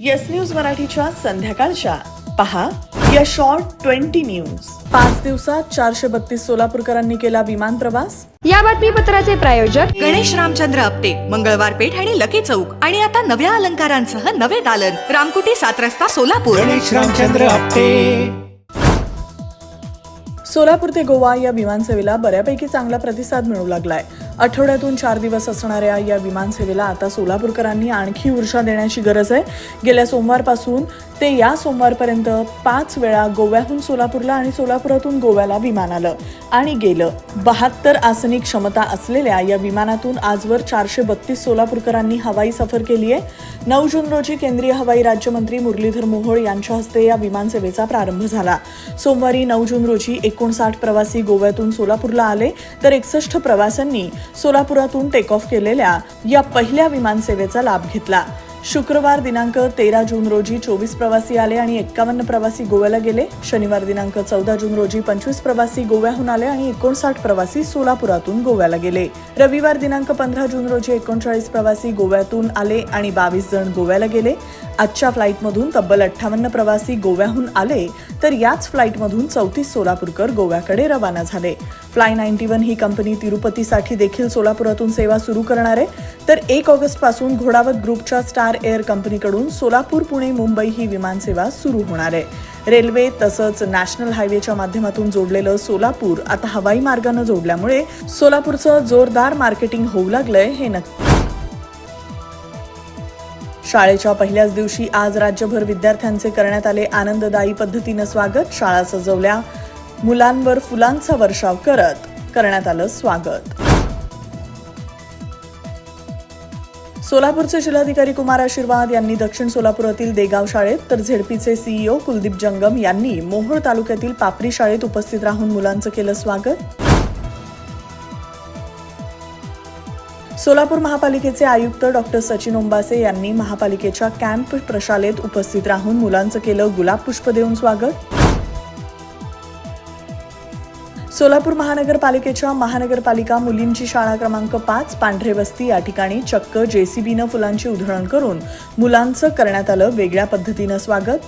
Yes news मराठीच्या संध्याकाळच्या. पहा या शॉर्ट ट्वेंटी न्यूज पाच दिवसात चारशे बत्तीस सोलापूरकरांनी केला विमान प्रवास. या बातमीपत्राचे प्रायोजक गणेश रामचंद्र आपटे मंगळवार पेठ आणि लकी चौक. आणि आता नव्या अलंकारांसह नवे दालन. रामकुटी सात रस्ता सोलापूर. गणेश रामचंद्र आपटे. सोलापूर ते गोवा या विमानसेवेला बऱ्यापैकी चांगला प्रतिसाद मिळू लागलाय. आठवड्यातून चार दिवस असणाऱ्या या विमानसेवेला आता सोलापूरकरांनी आणखी ऊर्जा देण्याची गरज आहे. गेल्या सोमवारपासून ते या सोमवारपर्यंत पाच वेळा गोव्याहून सोलापूरला आणि सोलापुरातून गोव्याला विमान आलं आणि गेलं. बहात्तर आसनी क्षमता असलेल्या या विमानातून आजवर चारशे बत्तीस सोलापूरकरांनी हवाई सफर केली आहे. नऊ जून रोजी केंद्रीय हवाई राज्यमंत्री मुरलीधर मोहोळ यांच्या हस्ते या विमानसेवेचा प्रारंभ झाला. सोमवारी नऊ जून रोजी एकोणसाठ प्रवासी गोव्यातून सोलापूरला आले. तर एकसष्ट प्रवाशांनी सोलापुरातून टेक ऑफ केलेल्या या पहिल्या विमानसेवेचा लाभ घेतला. शुक्रवार दिनांक तेरा जून रोजी चोवीस प्रवासी आले आणि एक्कावन्न प्रवासी गोव्याला गेले. शनिवार दिनांक चौदा जून रोजी पंचवीस प्रवासी गोव्याहून आले आणि एकोणसाठ प्रवासी सोलापुरातून गोव्याला गेले. रविवार दिनांक पंधरा जून रोजी एकोणचाळीस प्रवासी गोव्यातून आले आणि बावीस जण गोव्याला गेले. आजच्या फ्लाईटमधून तब्बल अठ्ठावन्न प्रवासी गोव्याहून आले तर याच फ्लाईटमधून चौतीस सोलापूरकर गोव्याकडे रवाना झाले. फ्लाय नाईन्टी वन ही कंपनी तिरुपतीसाठी देखील सोलापुरातून सेवा सुरू करणार आहे. तर एक ऑगस्टपासून घोडावत ग्रुपच्या स्टार एअर कंपनीकडून सोलापूर पुणे मुंबई ही विमानसेवा सुरू होणार आहे. रेल्वे तसंच नॅशनल हायवेच्या माध्यमातून जोडलेलं सोलापूर आता हवाई मार्गानं जोडल्यामुळे सोलापूरचं जोरदार मार्केटिंग होऊ लागलंय हे नक्की. शाळेच्या पहिल्याच दिवशी आज राज्यभर विद्यार्थ्यांचे करण्यात आले आनंददायी पद्धतीनं स्वागत. शाळा सजवल्या. मुलांवर फुलांचा वर्षाव करत करण्यात आलं स्वागत. सोलापूरचे जिल्हाधिकारी कुमार आशीर्वाद यांनी दक्षिण सोलापुरातील देगाव शाळेत तर झेडपीचे सीईओ कुलदीप जंगम यांनी मोहोळ तालुक्यातील पापरी शाळेत उपस्थित राहून मुलांचं केलं स्वागत. सोलापूर महापालिकेचे आयुक्त डॉक्टर सचिन ओंबासे यांनी महापालिकेच्या कॅम्प प्रशालेत उपस्थित राहून मुलांचं केलं गुलाब पुष्प देऊन स्वागत. सोलापूर महानगरपालिकेच्या महानगरपालिका मुलींची शाळा क्रमांक पाच पांढरे वस्ती या ठिकाणी चक्क जेसीबीनं फुलांची उधळण करून मुलांचं करण्यात आलं वेगळ्या पद्धतीनं स्वागत.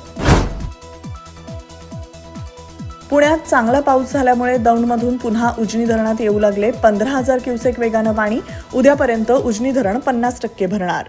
पुण्यात चांगला पाऊस झाल्यामुळे दौंडमधून पुन्हा उजनी धरणात येऊ लागले. पंधरा हजार क्युसेक वेगानं पाणी उद्यापर्यंत उजनी धरण पन्नास टक्के भरणार.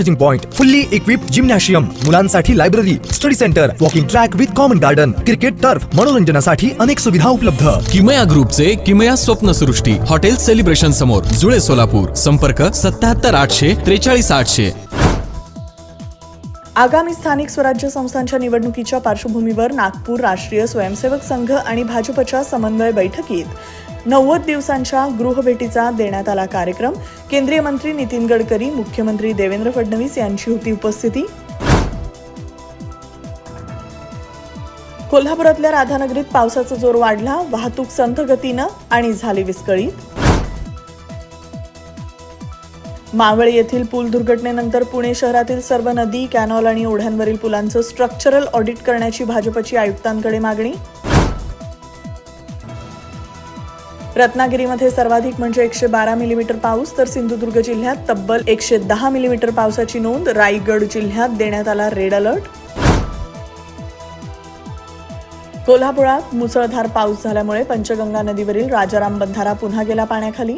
charging point fully equip gymnasium मुलांसाठी library study centre walking track with common garden cricket turf मनोरंजनासाठी अनेक सुविधा उपलब्ध. किमया ग्रुपचे किमया स्वप्नसृष्टी हॉटेल सेलिब्रेशन समोर जुळे सोलापूर संपर्क सत्याहत्तर आठशे त्रेचाळीस आठशे. आगामी स्थानिक स्वराज्य संस्थांच्या निवडणुकीच्या पार्श्वभूमीवर नागपूर राष्ट्रीय स्वयंसेवक संघ आणि भाजपच्या समन्वय बैठकीत नव्वद दिवसांच्या गृहभेटीचा देण्यात आला कार्यक्रम. केंद्रीय मंत्री नितीन गडकरी मुख्यमंत्री देवेंद्र फडणवीस यांची होती उपस्थिती. कोल्हापुरातल्या राधानगरीत पावसाचा जोर वाढला वाहतूक संथ गतीनं आणि झाली विस्कळीत. मावळ येथील पूल दुर्घटनेनंतर पुणे शहरातील सर्व नदी कॅनॉल आणि ओढ्यांवरील पुलांचं स्ट्रक्चरल ऑडिट करण्याची भाजपची आयुक्तांकडे मागणी. रत्नागिरीमध्ये सर्वाधिक म्हणजे एकशे बारा मिलीमीटर पाऊस तर सिंधुदुर्ग जिल्ह्यात तब्बल एकशे दहा मिलीमीटर पावसाची नोंद रायगड जिल्ह्यात देण्यात आला रेड अलर्ट कोल्हापुरात मुसळधार पाऊस झाल्यामुळे पंचगंगा नदीवरील राजाराम बंधारा पुन्हा गेला पाण्याखाली.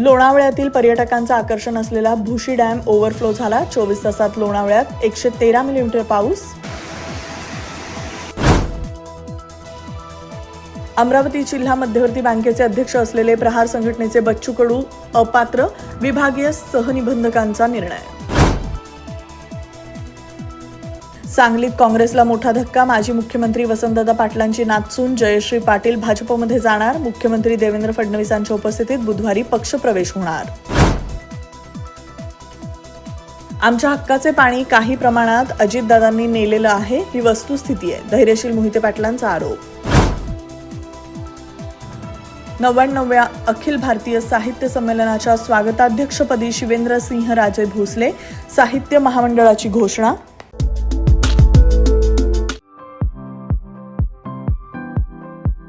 लोणावळ्यातील पर्यटकांचं आकर्षण असलेला भुशी डॅम ओव्हरफ्लो झाला. चोवीस तासात लोणावळ्यात एकशे तेरा मिलीमीटर पाऊस. अमरावती जिल्हा मध्यवर्ती बँकेचे अध्यक्ष असलेले प्रहार संघटनेचे बच्चू कडू अपात्र विभागीय सहनिबंधकांचा निर्णय. सांगलीत काँग्रेसला मोठा धक्का. माजी मुख्यमंत्री वसंतदादा पाटलांची नाचून जयश्री पाटील भाजपमध्ये जाणार. मुख्यमंत्री देवेंद्र फडणवीसांच्या उपस्थितीत बुधवारी पक्षप्रवेश होणार. आमच्या हक्काचे पाणी काही प्रमाणात अजितदादांनी नेलेलं आहे. ही वस्तुस्थिती आहे. धैर्यशील मोहिते पाटलांचा आरोप. नव्याण्णव्या अखिल भारतीय साहित्य संमेलनाच्या स्वागताध्यक्षपदी शिवेंद्र सिंह राजे भोसले साहित्य महामंडळाची घोषणा.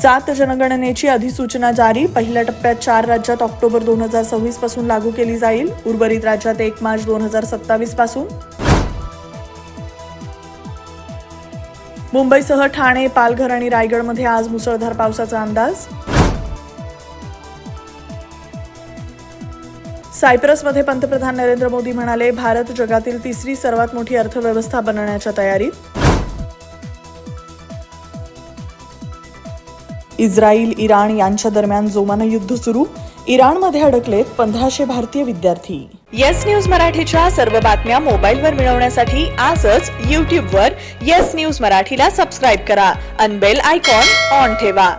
जात जनगणनेची अधिसूचना जारी. पहिल्या टप्प्यात चार राज्यात ऑक्टोबर दोन हजार सव्वीसपासून लागू केली जाईल. उर्वरित राज्यात एक मार्च दोन हजार सत्तावीसपासून. मुंबईसह ठाणे पालघर आणि रायगडमध्ये आज मुसळधार पावसाचा अंदाज. सायप्रसमध्ये पंतप्रधान नरेंद्र मोदी म्हणाले भारत जगातील तिसरी सर्वात मोठी अर्थव्यवस्था बनण्याच्या तयारीत. इस्रायल इराण यांच्या दरम्यान जोमानं युद्ध सुरू. इराणमध्ये अडकलेत पंधराशे भारतीय विद्यार्थी. येस न्यूज मराठीच्या सर्व बातम्या मोबाईलवर मिळवण्यासाठी आजच यूट्यूबवर येस न्यूज मराठीला सबस्क्राईब करा. अनबेल आयकॉन ऑन ठेवा.